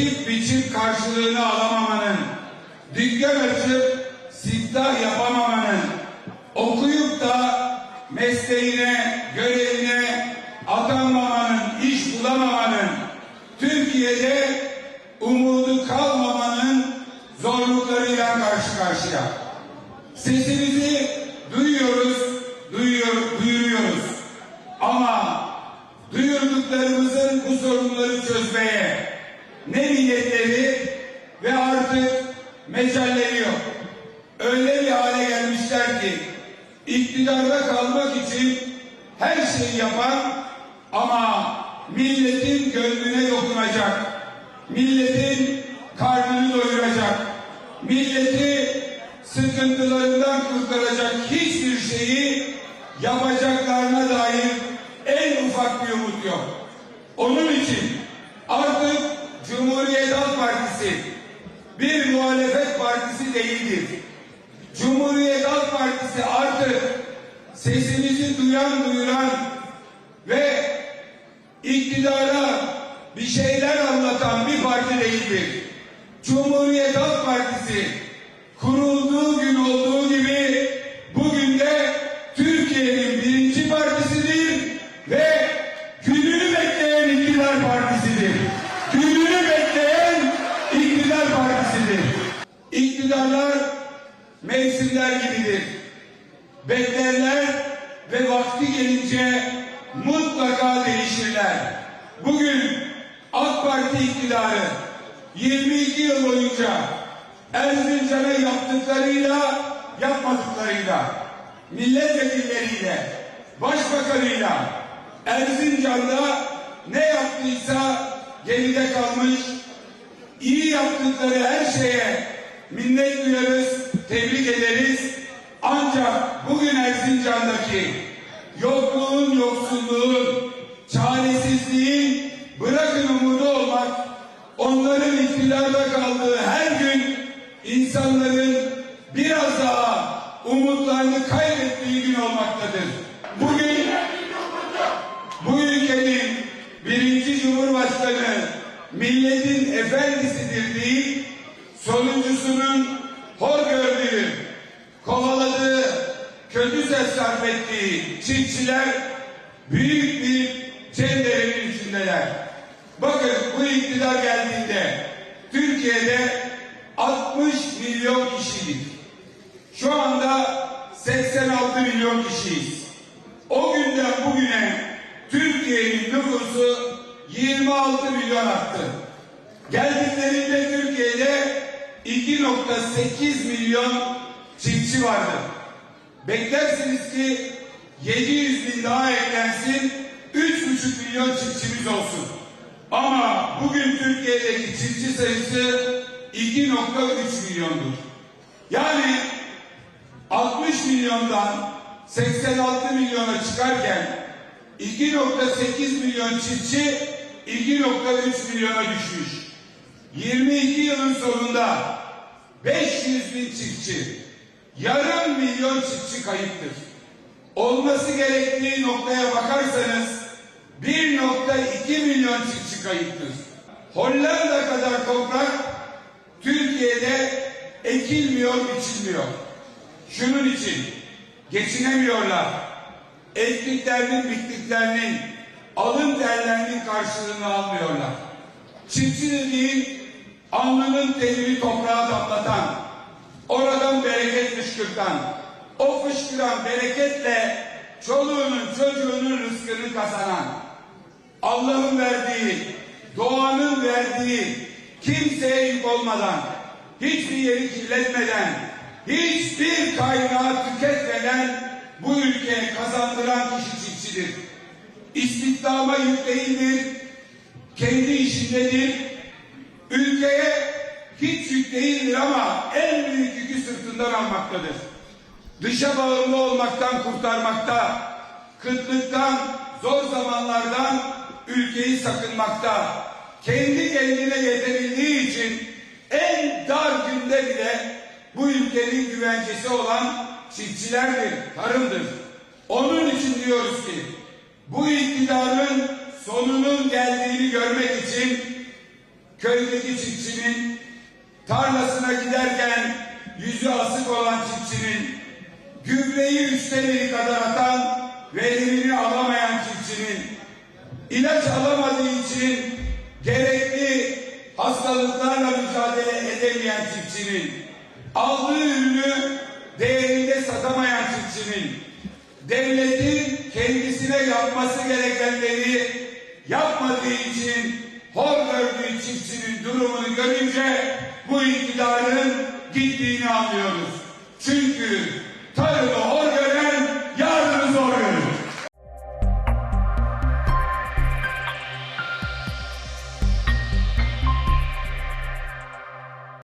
ekip biçim karşılığını alamamanın, dükkan açıp siftah yapamamanın, okuyup da mesleğine, görevine atanmamanın, iş bulamamanın, Türkiye'de umudu kalmamanın zorluklarıyla karşı karşıya. Sesimizi duyuyoruz, duyuyor, duyuruyoruz. Ama duyurduklarımızın bu sorunları çözmeye ne niyetleri ve artık mecalleri yok. Öyle bir hale gelmişler ki iktidarda kalmak için her şeyi yapan ama milletin gönlüne dokunacak, milletin karnını doyuracak, milleti sıkıntılarından kurtaracak hiçbir şeyi yapacaklarına dair en ufak bir umut yok. Onun için artık Cumhuriyet Halk Partisi bir muhalefet partisi değildir. Cumhuriyet Halk Partisi artık sesimizi duyan duyuran ve iktidara bir şeyler anlatan bir parti değildir. Cumhuriyet Halk Partisi kurulduğu gün olduğu gibi bugün de Türkiye'nin birinci partisidir ve gününü bekleyen iktidar partisidir. Gününü bekleyen iktidar partisidir. İktidarlar mevsimler gibidir. Beklerler ve vakti gelince mutlaka değişirler. Bugün AK Parti iktidarı 22 yıl boyunca Erzincan'a yaptıklarıyla yapmadıklarıyla milletvekilleriyle başbakanıyla Erzincan'da ne yaptıysa geride kalmış iyi yaptıkları her şeye minnet duyarız, tebrik ederiz. Ancak bugün Erzincan'daki yokluğun, yoksulluğun, çaresizliğin bırakın umudu olmak, onların iktidarda kaldığı her gün insanların biraz daha umutlarını kaybettiği gün olmaktadır. Bugün bu ülkenin birinci cumhurbaşkanı milletin efendisidir değil, sonuncusunun hor gördüğü, kovaladığı, kötü ses ettiği çiftçiler büyük bir cenderenin içindeler. Bakın bu iktidar geldiğinde Türkiye'de 60 milyon kişiydik. Şu anda 86 milyon kişiyiz. O günden bugüne Türkiye'nin nüfusu 26 milyon arttı. Geldiklerinde Türkiye'de 2.8 milyon çiftçi vardı. Beklersiniz ki 700 bin daha eklensin, 3,5 milyon çiftçimiz olsun. Ama bugün Türkiye'deki çiftçi sayısı 2.3 milyondur. Yani 60 milyondan 86 milyona çıkarken 2.8 milyon çiftçi 2.3 milyona düşmüş. 22 yılın sonunda 500 bin çiftçi, yarım milyon çiftçi kayıptır. Olması gerektiği noktaya bakarsanız 1.2 milyon çiftçi kayıptır. Hollanda kadar toprak Türkiye'de ekilmiyor, biçilmiyor. Şunun için geçinemiyorlar. Ektiklerinin, bittiklerinin, alın terlerinin karşılığını almıyorlar. Çiftçi dediğin alnının terini toprağa damlatan, bereket fışkırtan, o fışkıran bereketle çoluğunun çocuğunun rızkını kazanan, Allah'ın verdiği, doğanın verdiği, kimseye yük olmadan, hiçbir yeri kirletmeden, hiçbir kaynağı tüketmeden bu ülkeye kazandıran kişi çiftçidir. İstihdama yük değildir, kendi işindedir. Ülkeye hiç yük değildir ama en büyük yükü sırtından almaktadır. Dışa bağımlı olmaktan kurtarmakta, kıtlıktan, zor zamanlardan ülkeyi sakınmakta, kendi kendine yetebildiği için en dar günde bile bu ülkenin güvencesi olan çiftçilerdir, tarımdır. Onun için diyoruz ki bu iktidarın sonunun geldiğini görmek için köydeki çiftçinin giderken yüzü asık olan çiftçinin gübreyi üçte biri kadar atan verimini alamayan çiftçinin ilaç alamadığı için gerekli hastalıklarla mücadele edemeyen çiftçinin aldığı ürünü değerinde satamayan çiftçinin devletin kendisine yapması gerekenleri yapmadığı için hor gördüğü çiftçinin durumunu görünce bu iktidarın gittiğini anlıyoruz. Çünkü